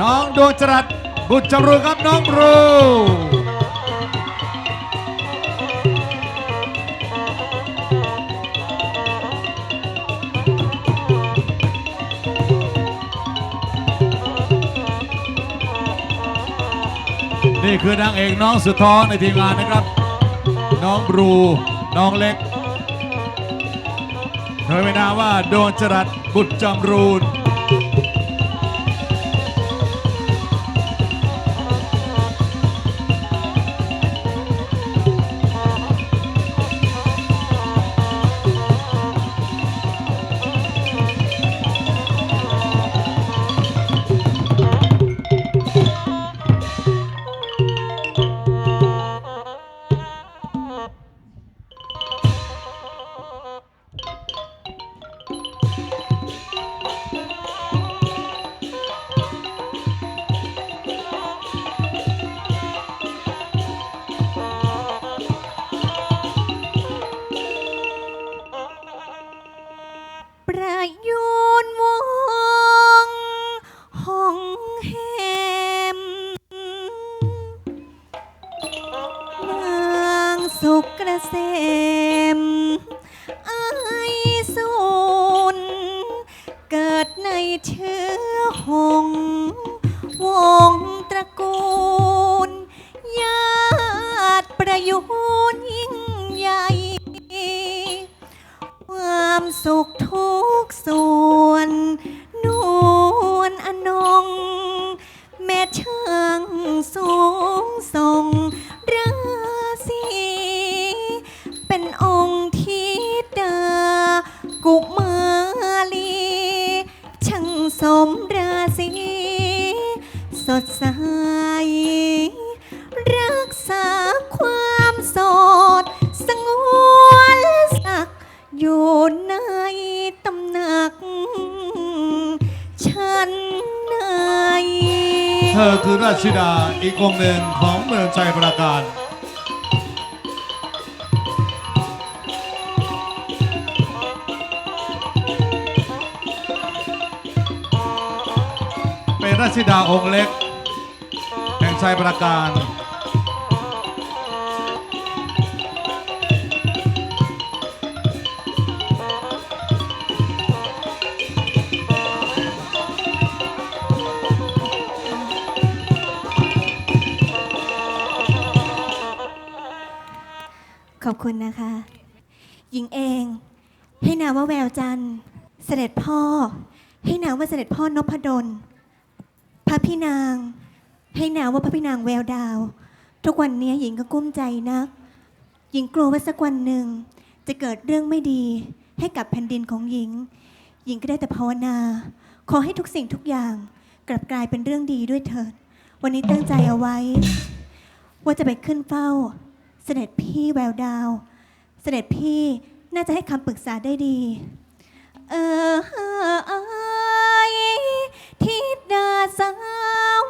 น้องดวงจรัสบุตรจำรูครับน้องรูนี่คือนางเอกน้องสุดท้องในทีมงานนะครับ น้องบรูน้องเล็กเธอไม่นาว่าดวงจรัสบุตรจำรูน งตระกูล ญาติประยูนยิ่งใหญ่ ความสุขทุก เธอคือราชิดาอีกองหนึ่งของเมืองชัยปราการเป็นราชิดาองค์เล็ก แห่งชัยปราการ คุณนะคะ หญิงเอง ให้นามว่าแววจันทร์ เสด็จพ่อ ให้นามว่าเสด็จพ่อนพดล พระพี่นาง ให้นามว่าพระพี่นางแววดาว ทุกวันนี้หญิงก็กุ้มใจนัก หญิงกลัวว่าสักวันหนึ่ง จะเกิดเรื่องไม่ดีให้กับแผ่นดินของหญิง หญิงก็ได้แต่ภาวนา ขอให้ทุกสิ่งทุกอย่าง กลับกลายเป็นเรื่องดีด้วยเถิด วันนี้ตั้งใจเอาไว้ ว่าจะไปขึ้นเฝ้า เสด็จพี่แววดาว เสด็จพี่น่าจะให้คำปรึกษาได้ดี เออเอยทิดาสาว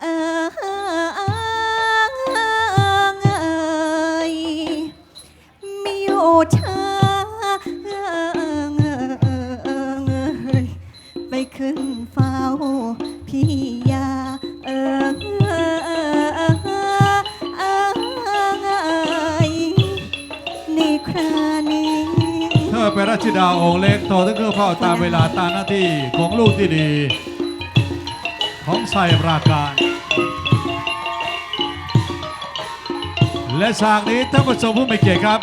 เออ ธิดาองค์เล็กโตถึงเครื่องเฝ้าตามเวลาตามหน้าที่ของลูกที่ดี ของชัยปราการ และฉากนี้ท่านผู้ชมผู้มีเกียรติครับ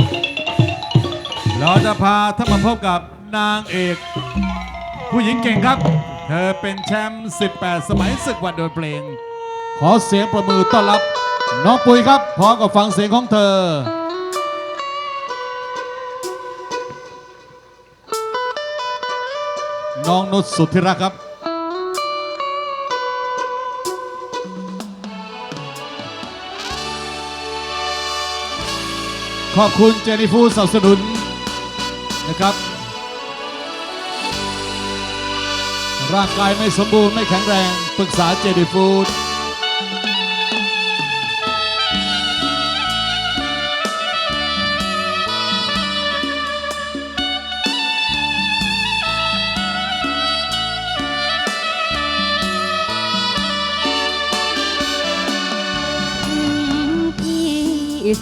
เราจะพาท่านมาพบกับนางเอก ผู้หญิงเก่งครับ เธอเป็นแชมป์ 18 สมัยศึกวันโดยเพลง ขอเสียงประมือต้อนรับ น้องปุยครับพร้อมกับฟังเสียงของเธอ น้องนุชสุธิรักครับขอบคุณเจนิฟูสนับสนุนนะครับ ร่างกายไม่สมบูรณ์ไม่แข็งแรง ปรึกษาเจนิฟู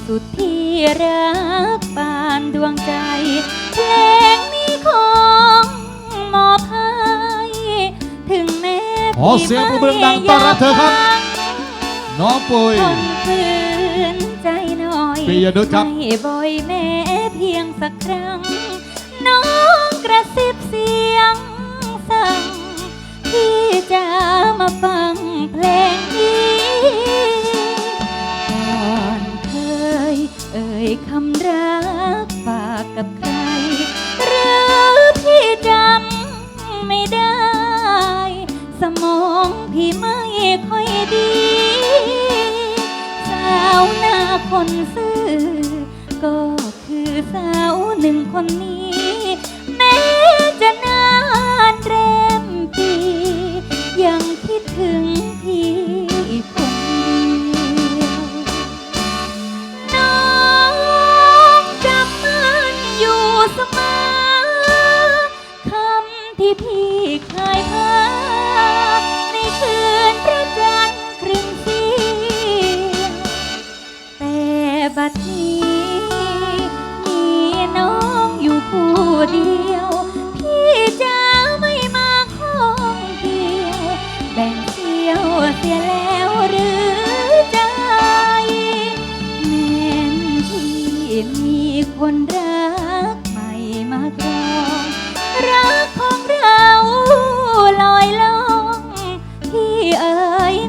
สุดที่รักปานดวงใจ เพลงนี้ของมอบให้ถึงแม้ขอเสียงปรบมือดังต้อนรับเธอครับ น้องปุยทนฝืนใจหน่อยปิยนุชครับไม่บ่อยแม้เพียงสักครั้ง น้องกระซิบเสียงสั่งที่จะมาฟังเพลงนี้ เอ่ยคำรักฝากกับใครหรือพี่จำไม่ได้ สมองพี่ไม่ค่อยดี สาวหน้าคนซื่อก็คือสาวหนึ่งคนนี้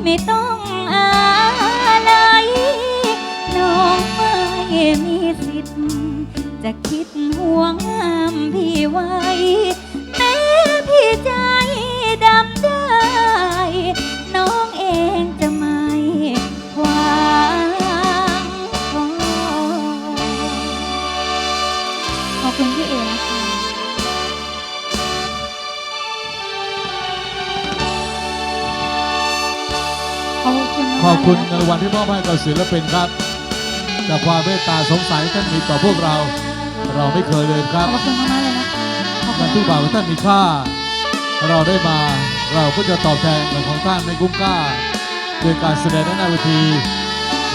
ไม่ต้องอะไรน้องไม่มีสิทธิ์จะคิดห่วงห้ามพี่ไว้แม้พี่ใจดำ คุณมากๆขอบคุณเลยในรางวัลที่มอบให้กับศิลปินครับจากความเมตตาสงสัยท่านมีต่อพวกเรา เราไม่เคยเลยครับขอบคุณมากๆเลยนะคะขอบคุการณทุกบาทของท่านมีค่า เราได้มาเราก็จะตอบแทนของท่านในคุ้มค่าด้วยการแสดงในหน้าเวที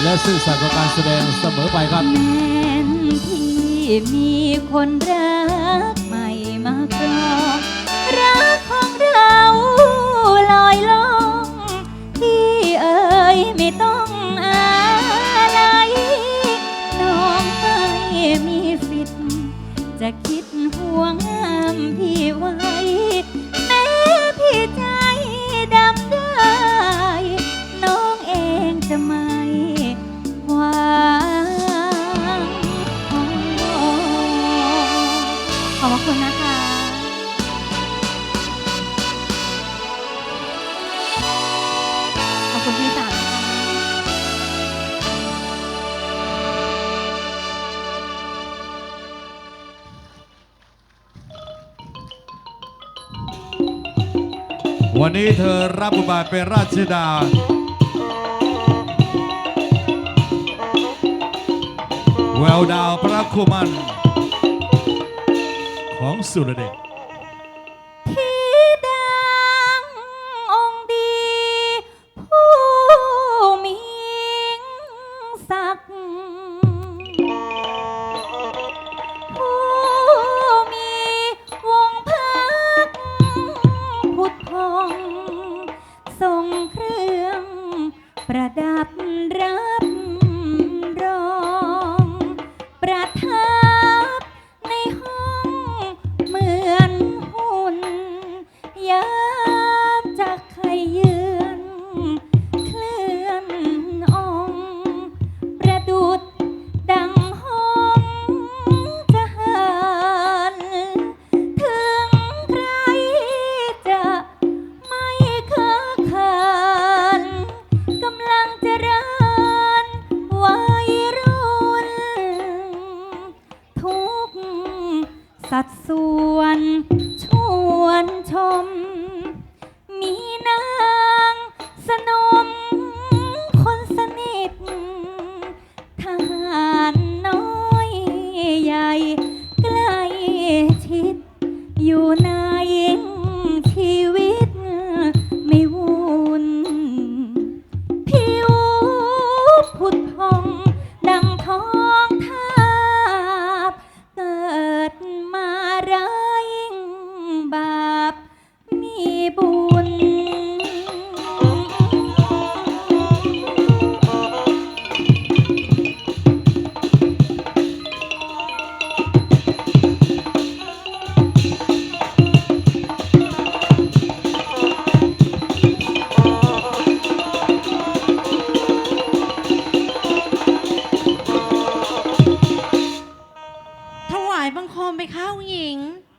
และซื่อสัตย์กับการแสดงเสมอไปครับ แม้นที่มีคนรักใหม่มากรองรักของเราลอยล่องที่เอ่ย ไม่ต้องอะไรน้องไม่มีสิทธิ์ จะคิดห่วงห้ามพี่ไว้ แม้พี่ใจดำได้ น้องเองจะไม่หวางขอบคุณนะคะขอบคุณพี่ วนะคะวันนี้เธอรับบทบาทเป็นราชธิดา แววดาวพระคุมัน ของสุรเดช ประดับรับ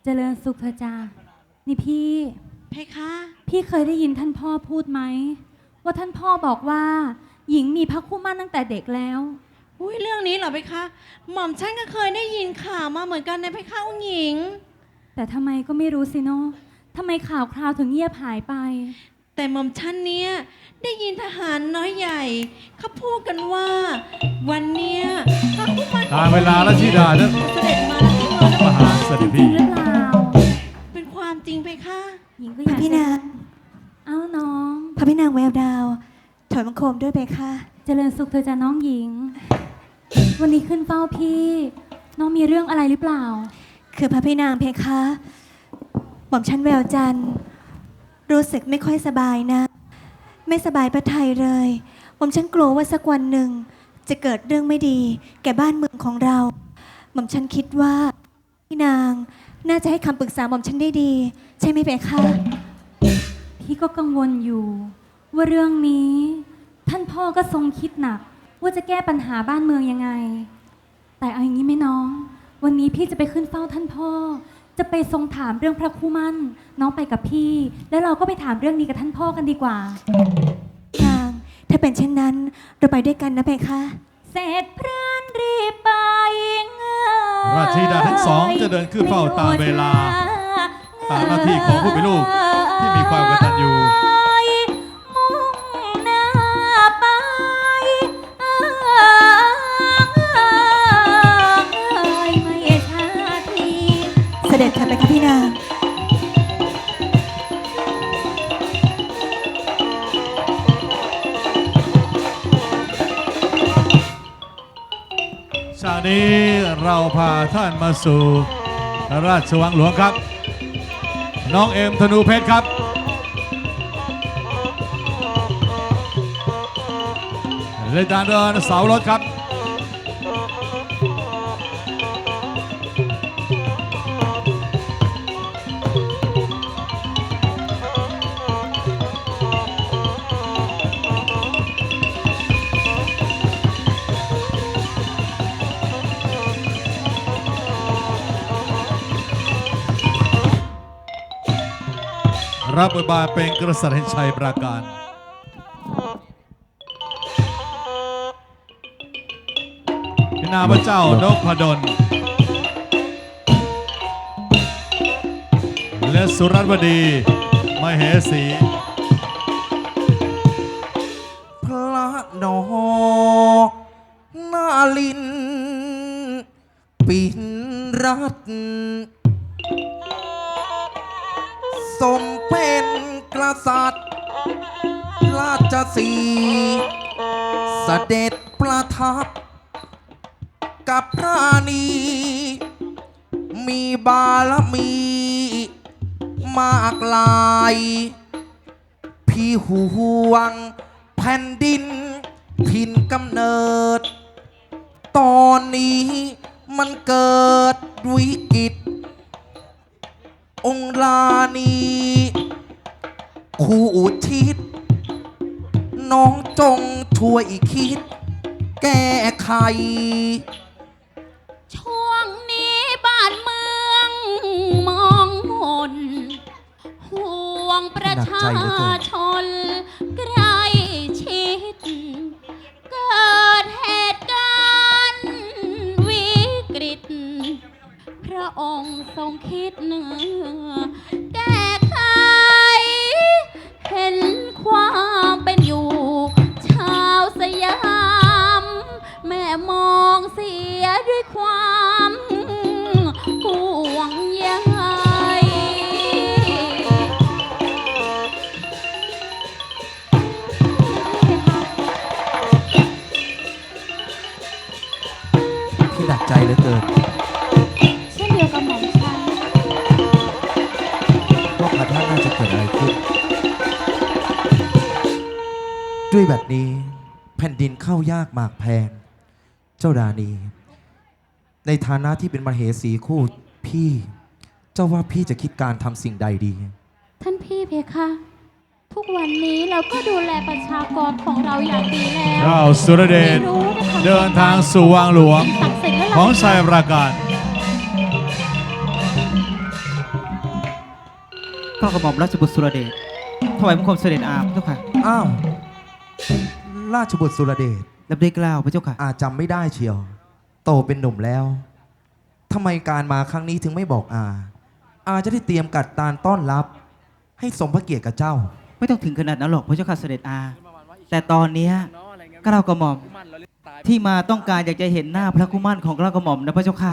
สุขเธอะจ้านี่พี่ เพคะพี่เคยได้ยินท่านพ่อพูดไหม ว่าท่านพ่อบอกว่า หญิงมีพระคู่มั่นตั้งแต่เด็กแล้ว อุ้ยเรื่องนี้เหรอเพคะ หม่อมฉันก็เคยได้ยินข่าวมาเหมือนกันนะเพคะองค์หญิง แต่ทำไมก็ไม่รู้สิเนาะทำไมข่าวคราวถึงเงียบหายไป แต่หม่อมฉันเนี้ยได้ยินทหารน้อยใหญ่เขาพูดกันว่า วันเนี้ยพระผู้มันตามเวลาและธิดานั้นเสด็จมาแล้วที่เมืองมหาเสด็จจริพี่งหรือเปล่า เป็นความจริงเพคะหญิงก็พอยาระกพี่จะนางเอ้าน้อง พระพี่นางแววดาว ถอยบังคมด้วยเพคะเจริญสุขเธอจ้าน้องหญิง วันนี้ขึ้นเฝ้าพี่ น้องมีเรื่องอะไรหรือเปล่า คือพระพี่นางเพคะหม่อมชั้นแววจันทร์รู้สึกไม่ค่อยสบายนะ ไม่สบายพระไทยเลยหม่อมฉันกลัวว่าสักวันหนึ่ง จะเกิดเรื่องไม่ดี แก่บ้านเมืองของเราหม่อมฉันคิดว่า พี่นางน่าจะให้คำปรึกษาหม่อมฉันได้ดี ใช่ไหมเพคะพี่ก็กังวลอยู่ ว่าเรื่องนี้ ท่านพ่อก็ทรงคิดหนัก ว่าจะแก้ปัญหาบ้านเมืองยังไง แต่เอาอย่างนี้ไหมน้อง วันนี้พี่จะไปขึ้นเฝ้าท่านพ่อ จะไปทรงถามเรื่องพระคู่มั่น น้องไปกับพี่ แล้วเราก็ไปถามเรื่องนี้กับท่านพ่อกันดีกว่า นาง ถ้าเป็นเช่นนั้นเราไปด้วยกันนะเพคะ เสร็จพรานรีบไปเงย ราชธิดาทั้งสองจะเดินขึ้นเฝ้าตามเวลา ตามหน้าที่ของผู้เป็นลูกที่มีความกตัญญูมุ่งหน้าไปเอ่ยไม่ช้าทีเสด็จค่ะไปคะพี่นาง นี้เราพาท่านมาสู่ราชวังหลวงครับ น้องเอ็มธนูเพชรครับ เลดานเดินเสารถครับ รับบทบาทเป็นกษัตริย์แห่งชัยปราการ พินาพระเจ้านพดล และสุรัตวดีมเหสี พระนอกนาลิน ปินรัตน์สม เป็นกษัตริย์ ราชสีห์เสด็จประทับ กับพระนี มีบารมี มากลาย พี่ห่วงแผ่นดิน ถิ่นกำเนิด ตอนนี้มันเกิดวิกฤตองค์รานี ครูอุทิศ น้องจงช่วยคิด แก้ไข ช่วงนี้บ้านเมืองมองมนห่วงประชาชนใกล้ชิด เกิดเหตุการณ์วิกฤต พระองค์ทรงคิดเนื้อ หนักใจเหลือเกินเช่นเดียวกับหม่อมฉันว่าพระท่านน่าจะเกิดอะไรขึ้น ด้วยแบบนี้แผ่นดินเข้ายากหมากแพง เจ้าดานี ในฐานะที่เป็นมเหสีคู่พี่ เจ้าว่าพี่จะคิดการทำสิ่งใดดี ท่านพี่เพคะ ทุกวันนี้เราก็ดูแลประชากรของเราอย่างดีแล้วเจ้าสุรเดชไม่รู้ว่าจะทำเดินทางสู่วังหลวง ศักดิ์สิทธิ์และของชัยปราการก็กระหม่อมราชบุตรสุรเดชถวายบังคมเสด็จอาพระเจ้าค่ะอ้าว ราชบุตรสุรเดชรับได้กล่าวพระเจ้าค่ะ อาจำไม่ได้เชียว โตเป็นหนุ่มแล้วทำไมการมาครั้งนี้ถึงไม่บอกอา อาจะได้เตรียมกัดตานต้อนรับ ให้สมพระเกียรติกับเจ้า ไม่ต้องถึงขนาดนั้นหรอกพระเจ้าค่ะเสด็จอา แต่ตอนเนี้ยกล้าวกระหม่อมที่มาต้องการอยากจะเห็นหน้าพระกุมารของกล้าวกระหม่อมนะพระเจ้าค่ะ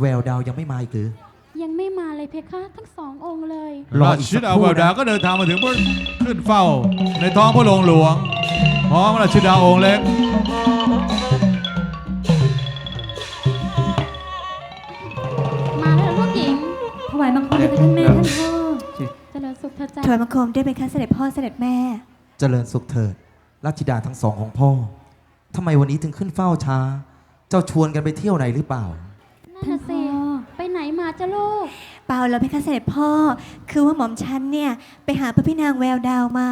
แววดาวยังไม่มาอีกหรือ ยังไม่มาเลยเพคะทั้งสององค์เลย รอราอีกชิสักดาครู่วาวดานะก็เดินทางมาถึงเพื่อขึ้นเฝ้า ในท้องพระโรงหลวงพร้อมราชิดาองค์เล็ก มาแล้วลูกหญิงถวายบังคมท่านแม่ท่านพ่อเจริญสุขเถิดจ้ะถวายบังคมด้วยเป็นข้าเสด็จพ่อเสด็จแม่ เจริญสุขเถิดราชธิดาทั้งสองของพ่อทำไมวันนี้ถึงขึ้นเฝ้าช้า เจ้าชวนกันไปเที่ยวไหนหรือเปล่า นั่นน่ะสิไปไหนมาจ้ะลูก เปล่าแล้วเป็นข้าเสด็จพ่อ คือว่าหม่อมฉันเนี่ยไปหาพระพี่นางแววดาวมา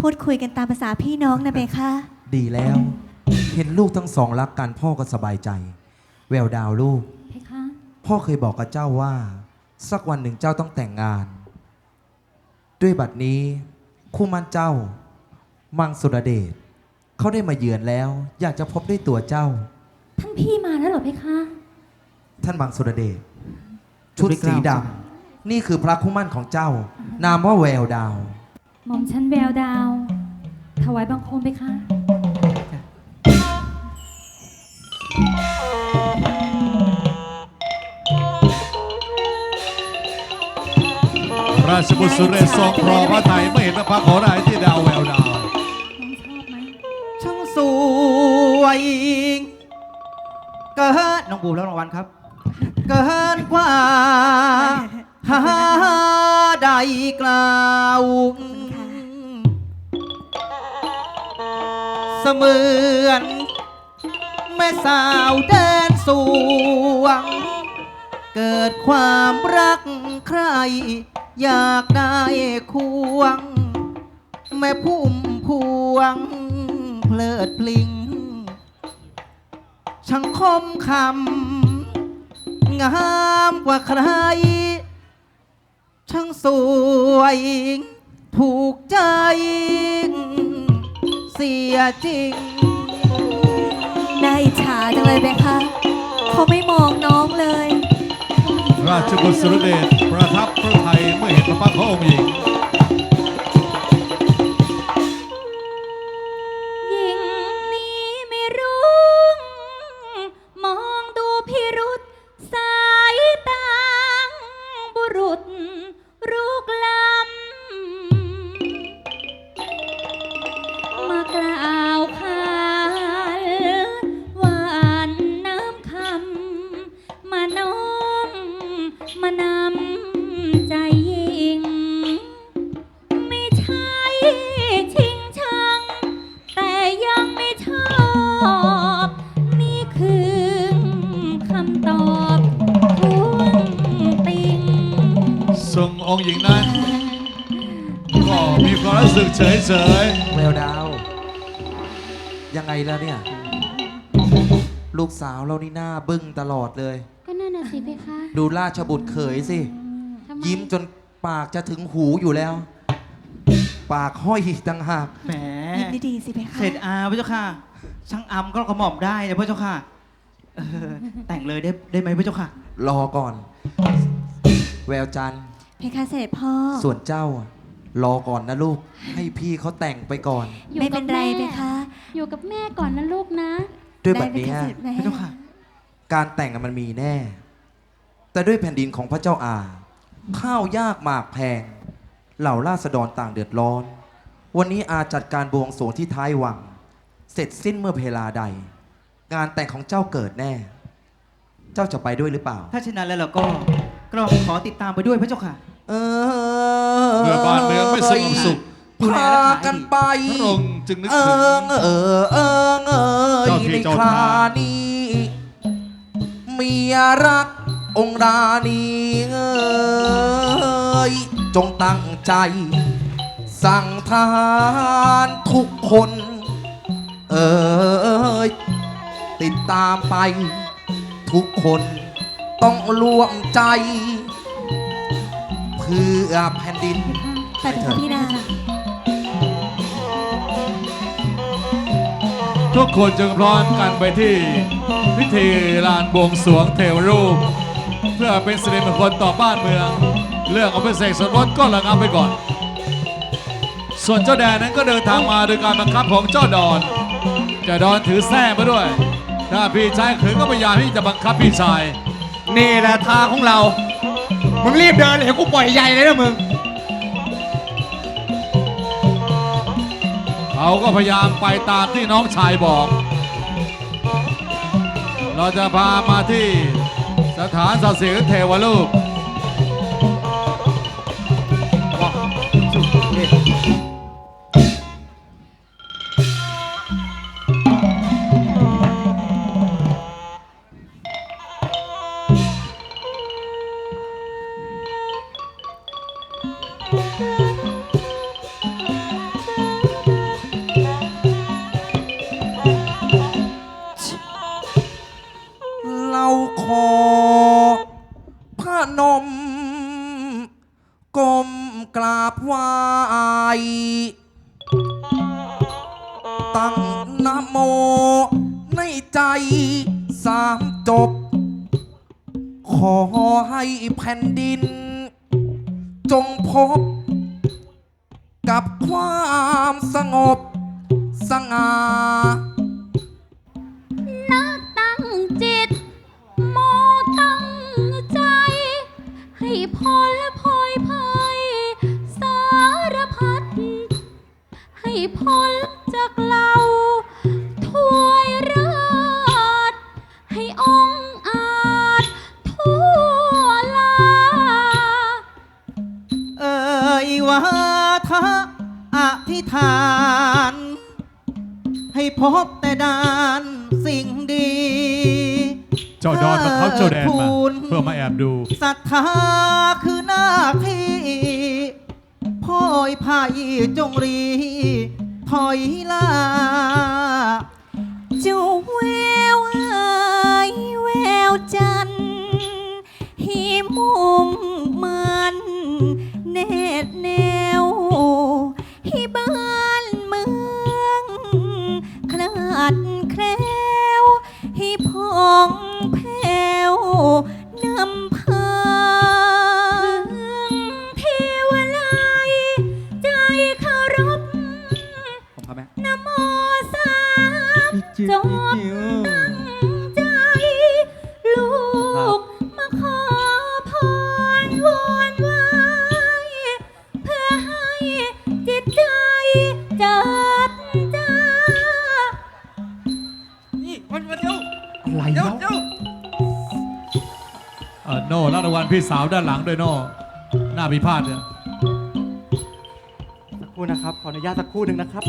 พูดคุยกันตามภาษาพี่น้องนะเบคะดีแล้ว เห็นลูกทั้งสองรักกันพ่อก็สบายใจ แววดาวลูก เพคะ พ่อเคยบอกกับเจ้าว่า สักวันหนึ่งเจ้าต้องแต่งงาน ด้วยบัดนี้ คู่มั่นเจ้า มังสุรเดชเขาได้มาเยือนแล้ว อยากจะพบด้วยตัวเจ้า ท่านพี่มาแล้วเหรอเพคะ ท่านมังสุรเดชชุดสีดำนี่คือพระคู่มั่นของเจ้า นามว่าแววดาว หม่อมฉันแววดาว ถวายบังคมเพคะ ราชบุตรสุเดชทรงพรอพระไทยไม่เห็นพระของนายที่ดาวแววดาวชอบไหมช่างสวยเกินน้องบูมแล้วรางวัลครับ เกินกว่าหาใดกล่าวเสมือนแม่สาวแดนสวง เกิดความรักใคร อยากได้ควง แม่พุ่มพวง เพลิดพลิงช่างคมคำงามกว่าใคร ช่างสวย ถูกใจ เสียจริง น่าอิจฉาจังเลยเบคะเขาไม่มองน้องเลย ราชบุตรสุรเดชประทับพระไทยเมื่อเห็นพระพักตร์ขององค์หญิง แล้วเนี่ย ลูกสาวเรานี่หน้าบึ้งตลอดเลย ก็นั่นน่ะสิเพคะดูราชบุตรเขยสิ ทำไยิ้มจนปากจะถึงหูอยู่แล้ว ปากห้อยอีกต่างหาก แหมยิ้มดีๆสิเบคะเสร็จอาพระเจ้าค่ะ ช่างอำก็กระหม่อมได้นะพระเจ้าค่ะเออแต่งเลยได้ได้ไหมพระเจ้าค่ะ รอก่อน แววจันทร์เพคะเสด็จพ่อ ส่วนเจ้าอะ รอก่อนนะลูก ให้พี่เขาแต่งไปก่อน อยู่ไม่กัเป็บนไรแม่เบคะอยู่กับแม่ก่อนนะลูกนะ ด้วยได้แบบเบเนี้คะยเสด็จแม่พระเจ้าค่ะการแต่งอะมันมีแน่ แต่ด้วยแผ่นดินของพระเจ้าอา ข้าวยากหมากแพง เหล่าราษฎรต่างเดือดร้อน วันนี้อาจัดการบวงสรวงที่ท้ายวัง เสร็จสิ้นเมื่อเพลาใด งานแต่งของเจ้าเกิดแน่ เจ้าจะไปด้วยหรือเปล่า ถ้าเช่นนั้นแล้วเราก็กระหม่อมขอติดตามไปด้วยพระเจ้าค่ะ เอๆเมื่อบ้านเมืองไม่สงบสุขดูแลพารักษากันไปพระองค์จึงนึกเอิถึงงเออเอิงเอยเจ้าที่ในเจ้าคราทางนี้เมียรักองค์ราณีเอยจงตั้งใจ สั่งทหารทุกคน เอยติดตามไป ทุกคนต้องร่วมใจเพื่อแผ่นดินไปเถอะพี่นางทุกคนจึงพร้อมกันไปที่พิธีลานบวงสรวงเทวรูป เพื่อเป็นสิริมงคลต่อบ้านเมือง เรื่องอภิเษกสมรสก็ระงับไปก่อน ส่วนเจ้าแดนนั้นก็เดินทางมาโดยการบังคับของเจ้าดอนเจ้าดอนถือแส้มาด้วย ถ้าพี่ชายขืนก็พยายามที่จะบังคับพี่ชาย นี่แหละทางของเรา มึงรีบเดินเลยกูปล่อยใหญ่เลยนะมึง เขาก็พยายามไปตามที่น้องชายบอก เราจะพามาที่สถานศักดิ์สิทธิ์เทวรูป ใบแต่ดานสิ่งดีเจ้าดอนบังคับเจ้าแดนมาเพื่อมาแอบดูศรัทธาคือหน้าที่พ่อยพายจงรี ให้พอง ด้านหลังด้วยน่หน้าพิพาทเนี่ย สักครู่นะครับ ขออนุญาตสักครู่หนึ่งนะครับ